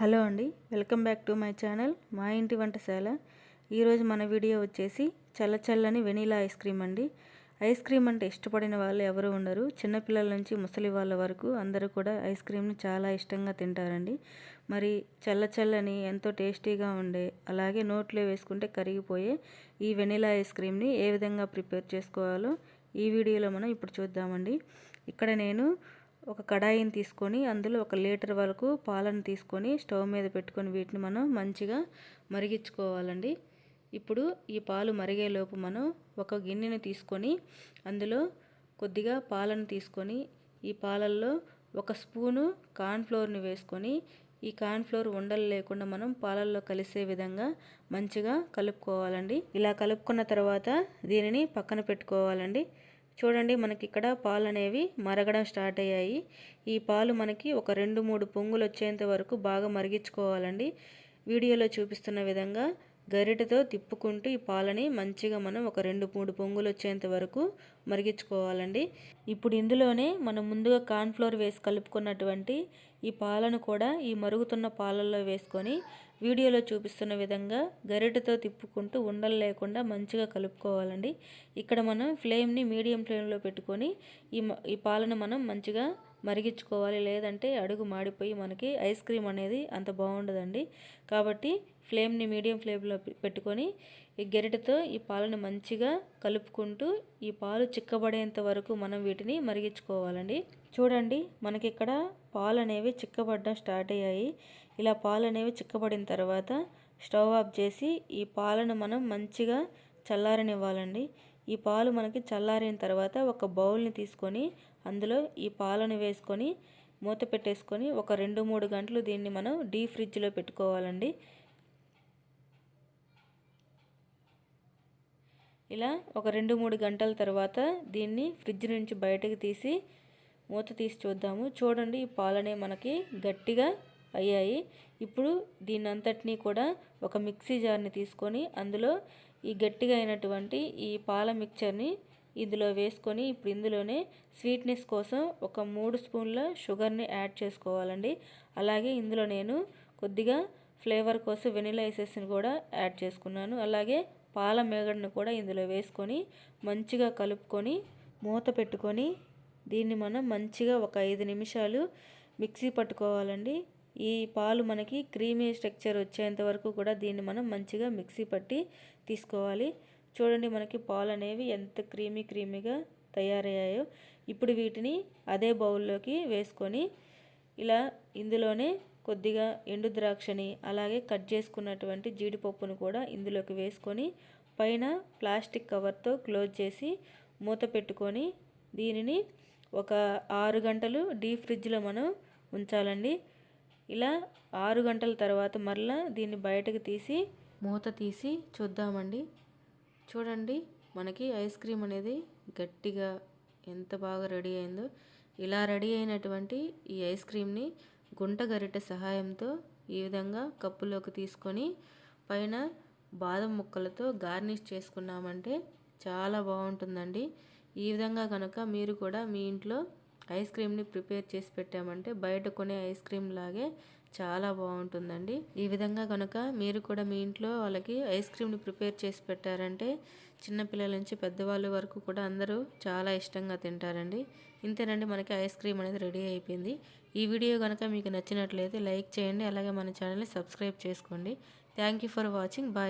Hello అండి welcome back to my channel మా ఇంటి వంటశాల ఈరోజు మన వీడియో వచ్చేసి చల్ల చల్లని వెనీలా ఐస్ క్రీమ్ అండి. ఐస్ క్రీమ్ అంటే ఇష్టపడిన వాళ్ళు ఎవరు ఉండరు. చిన్నపిల్లల నుంచి ముసలి వాళ్ళ వరకు అందరూ కూడా ఐస్ క్రీమ్ని చాలా ఇష్టంగా తింటారండి. మరి చల్ల చల్లని ఎంతో టేస్టీగా ఉండే అలాగే నోట్లో వేసుకుంటే కరిగిపోయే ఈ వెనీలా ఐస్ క్రీమ్ని ఏ విధంగా ప్రిపేర్ చేసుకోవాలో ఈ వీడియోలో మనం ఇప్పుడు చూద్దామండి. ఇక్కడ నేను ఒక కడాయిని తీసుకొని అందులో ఒక లీటర్ వరకు పాలను తీసుకొని స్టవ్ మీద పెట్టుకొని వీటిని మనం మంచిగా మరిగించుకోవాలండి. ఇప్పుడు ఈ పాలు మరిగేలోపు మనం ఒక గిన్నెని తీసుకొని అందులో కొద్దిగా పాలను తీసుకొని ఈ పాలల్లో ఒక స్పూను కార్న్ఫ్లోర్ని వేసుకొని ఈ కార్న్ఫ్లోర్ ఉండలు లేకుండా మనం పాలల్లో కలిసే విధంగా మంచిగా కలుపుకోవాలండి. ఇలా కలుపుకున్న తర్వాత దీనిని పక్కన పెట్టుకోవాలండి. చూడండి మనకి ఇక్కడ పాలు అనేవి మరగడం స్టార్ట్ అయ్యాయి. ఈ పాలు మనకి ఒక రెండు మూడు పొంగులు వచ్చేంత వరకు బాగా మరిగించుకోవాలండి. వీడియోలో చూపిస్తున్న విధంగా గరిటెతో తిప్పుకుంటూ ఈ పాలని మంచిగా మనం ఒక రెండు మూడు పొంగులు వచ్చేంత వరకు మరిగించుకోవాలండి. ఇప్పుడు ఇందులోనే మనం ముందుగా కార్న్ఫ్లోర్ వేసి కలుపుకున్నటువంటి ఈ పాలను కూడా ఈ మరుగుతున్న పాలల్లో వేసుకొని వీడియోలో చూపిస్తున్న విధంగా గరిటెతో తిప్పుకుంటూ ఉండలు లేకుండా మంచిగా కలుపుకోవాలండి. ఇక్కడ మనం ఫ్లేమ్ని మీడియం ఫ్లేమ్లో పెట్టుకొని ఈ ఈ పాలను మనం మంచిగా మరిగించుకోవాలి. లేదంటే అడుగు మాడిపోయి మనకి ఐస్ క్రీమ్ అనేది అంత బాగుండదండి. కాబట్టి ఫ్లేమ్ని మీడియం ఫ్లేమ్లో పెట్టుకొని ఈ గెరిటతో ఈ పాలను మంచిగా కలుపుకుంటూ ఈ పాలు చిక్కబడేంత వరకు మనం వీటిని మరిగించుకోవాలండి. చూడండి మనకి ఇక్కడ పాలు అనేవి చిక్కబడడం స్టార్ట్ అయ్యాయి. ఇలా పాలు అనేవి చిక్కబడిన తర్వాత స్టవ్ ఆఫ్ చేసి ఈ పాలను మనం మంచిగా చల్లారనివ్వాలండి. ఈ పాలు మనకి చల్లారిన తర్వాత ఒక బౌల్ని తీసుకొని అందులో ఈ పాలను వేసుకొని మూత పెట్టేసుకొని ఒక రెండు మూడు గంటలు దీన్ని మనం డీ ఫ్రిడ్జ్లో పెట్టుకోవాలండి. ఇలా ఒక రెండు మూడు గంటల తర్వాత దీన్ని ఫ్రిడ్జ్ నుంచి బయటకు తీసి మూత తీసి చూద్దాము. చూడండి ఈ పాలనే మనకి గట్టిగా అయ్యాయి. ఇప్పుడు దీన్నంతటినీ కూడా ఒక మిక్సీ జార్ని తీసుకొని అందులో ఈ గట్టిగా అయినటువంటి ఈ పాల మిక్చర్ని ఇందులో వేసుకొని ఇప్పుడు ఇందులోనే స్వీట్నెస్ కోసం ఒక మూడు స్పూన్ల షుగర్ని యాడ్ చేసుకోవాలండి. అలాగే ఇందులో నేను కొద్దిగా ఫ్లేవర్ కోసం వెనిలా ఎసెస్ని కూడా యాడ్ చేసుకున్నాను. అలాగే పాల మేగడను కూడా ఇందులో వేసుకొని మంచిగా కలుపుకొని మూత పెట్టుకొని దీన్ని మనం మంచిగా ఒక ఐదు నిమిషాలు మిక్సీ పట్టుకోవాలండి. ఈ పాలు మనకి క్రీమీ స్ట్రక్చర్ వచ్చేంత వరకు కూడా దీన్ని మనం మంచిగా మిక్సీ పట్టి తీసుకోవాలి. చూడండి మనకి పాలు అనేవి ఎంత క్రీమీ క్రీమీగా తయారయ్యాయో. ఇప్పుడు వీటిని అదే బౌల్లోకి వేసుకొని ఇలా ఇందులోనే కొద్దిగా ఎండు ద్రాక్షని అలాగే కట్ చేసుకున్నటువంటి జీడిపప్పును కూడా ఇందులోకి వేసుకొని పైన ప్లాస్టిక్ కవర్తో క్లోజ్ చేసి మూత పెట్టుకొని దీనిని ఒక ఆరు గంటలు డీప్ ఫ్రిడ్జ్లో మనం ఉంచాలండి. ఇలా ఆరు గంటల తర్వాత మరలా దీన్ని బయటకు తీసి మూత తీసి చూద్దామండి. చూడండి మనకి ఐస్ క్రీమ్ అనేది గట్టిగా ఎంత బాగా రెడీ అయిందో. ఇలా రెడీ అయినటువంటి ఈ ఐస్ క్రీమ్ని గుంట గరిటె సహాయంతో ఈ విధంగా కప్పులోకి తీసుకొని పైన బాదం ముక్కలతో గార్నిష్ చేసుకున్నామంటే చాలా బాగుంటుందండి. ఈ విధంగా కనుక మీరు కూడా మీ ఇంట్లో ఐస్ క్రీమ్ని ప్రిపేర్ చేసి పెట్టామంటే బయట కొనే ఐస్ క్రీమ్ లాగే చాలా బాగుంటుందండి. ఈ విధంగా కనుక మీరు కూడా మీ ఇంట్లో వాళ్ళకి ఐస్ క్రీమ్ని ప్రిపేర్ చేసి పెట్టారంటే చిన్నపిల్లల నుంచి పెద్దవాళ్ళ వరకు కూడా అందరూ చాలా ఇష్టంగా తింటారండి. ఇంతేనండి మనకి ఐస్ క్రీమ్ అనేది రెడీ అయిపోయింది. ఈ వీడియో కనుక మీకు నచ్చినట్లయితే లైక్ చేయండి అలాగే మన ఛానల్ని సబ్స్క్రైబ్ చేసుకోండి. Thank for watching. బాయ్.